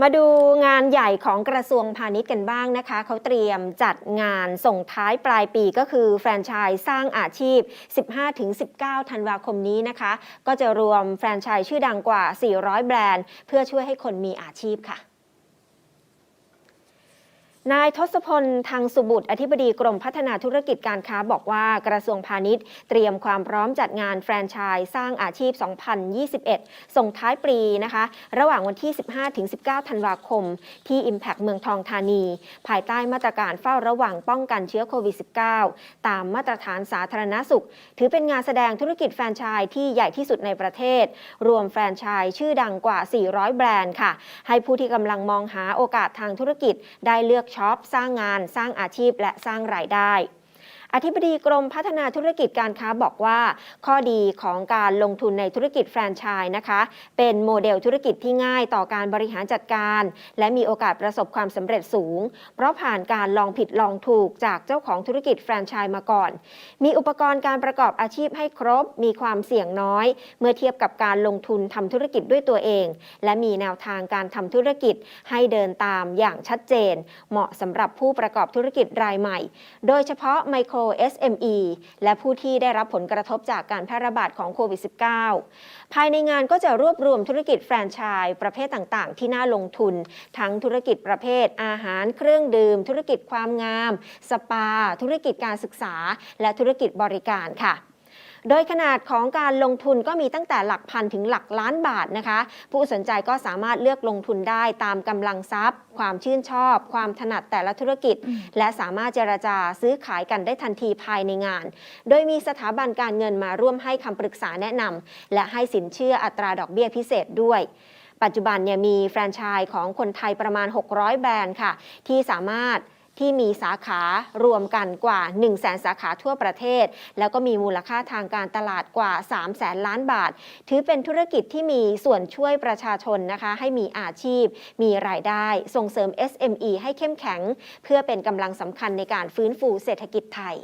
มาดูงานใหญ่ของกระทรวงพาณิชย์กันบ้างนะคะ เขาเตรียมจัดงานส่งท้ายปลายปีก็คือแฟรนไชส์สร้างอาชีพ 15-19 ธันวาคมนี้นะคะ ก็จะรวมแฟรนไชส์ชื่อดังกว่า 400 แบรนด์ เพื่อช่วยให้คนมีอาชีพค่ะ นายทศพลทางสุบุตรอธิบดีกรมพัฒนาธุรกิจการค้าบอกว่ากระทรวงพาณิชย์ เตรียมความพร้อมจัดงานแฟรนไชส์สร้างอาชีพ 2021 ส่งท้ายปีนะคะ ระหว่างวันที่ 15-19 ธันวาคม ที่ Impact เมืองทองธานี ภายใต้มาตรการเฝ้าระวังป้องกันเชื้อโควิด -19 ตามมาตรฐานสาธารณสุข ถือเป็นงานแสดงธุรกิจแฟรนไชส์ที่ใหญ่ที่สุดในประเทศ รวมแฟรนไชส์ชื่อดังกว่า 400 แบรนด์ค่ะ ให้ผู้ที่กำลังมองหาโอกาสทางธุรกิจได้เลือกช็อป สร้างงาน สร้างอาชีพ และสร้างรายได้ อธิบดีกรมพัฒนาธุรกิจการค้าบอกว่า ข้อดีของการลงทุนในธุรกิจแฟรนไชส์นะคะ เป็นโมเดลธุรกิจที่ง่ายต่อการบริหารจัดการ และมีโอกาสประสบความสำเร็จสูง เพราะผ่านการลองผิดลองถูกจากเจ้าของธุรกิจแฟรนไชส์มาก่อน มีอุปกรณ์การประกอบอาชีพให้ครบ มีความเสี่ยงน้อย เมื่อเทียบกับการลงทุนทำธุรกิจด้วยตัวเอง และมีแนวทางการทำธุรกิจให้เดินตามอย่างชัดเจน เหมาะสำหรับผู้ประกอบธุรกิจรายใหม่ โดยเฉพาะไมโคร SME และผู้ที่ได้รับผลกระทบจากการแพร่ระบาดของโควิด -19 ภายในงานก็จะรวบรวมธุรกิจแฟรนไชส์ประเภทต่างๆ ที่น่าลงทุน ทั้งธุรกิจประเภทอาหารเครื่องดื่ม ธุรกิจความงาม สปา ธุรกิจการศึกษา และธุรกิจบริการค่ะ โดยขนาดของการลงทุนก็มีตั้งแต่หลักพันถึงหลักล้านบาทนะคะ ผู้สนใจก็สามารถเลือกลงทุนได้ตามกำลังทรัพย์ ความชื่นชอบ ความถนัดแต่ละธุรกิจ และสามารถเจรจาซื้อขายกันได้ทันทีภายในงาน โดยมีสถาบันการเงินมาร่วมให้คำปรึกษาแนะนำและให้สินเชื่ออัตราดอกเบี้ยพิเศษด้วยปัจจุบันเนี่ยมีแฟรนไชส์ของคนไทยประมาณ 600 แบรนด์ค่ะ ที่สามารถ ที่มีสาขารวมกันกว่า 1 0 0 0 0แสนสาขาทั่วประเทศ แล้วก็มีมูลค่าทางการตลาดกว่า 3 0 0แสนล้านบาท ถือเป็นธุรกิจที่มีส่วนช่วยประชาชนนะคะ ให้มีอาชีพ มีรายได้ ส่งเสริม SME ให้เข้มแข็ง เพื่อเป็นกำลังสำคัญในการฟื้นฟูเศรษฐกิจไทย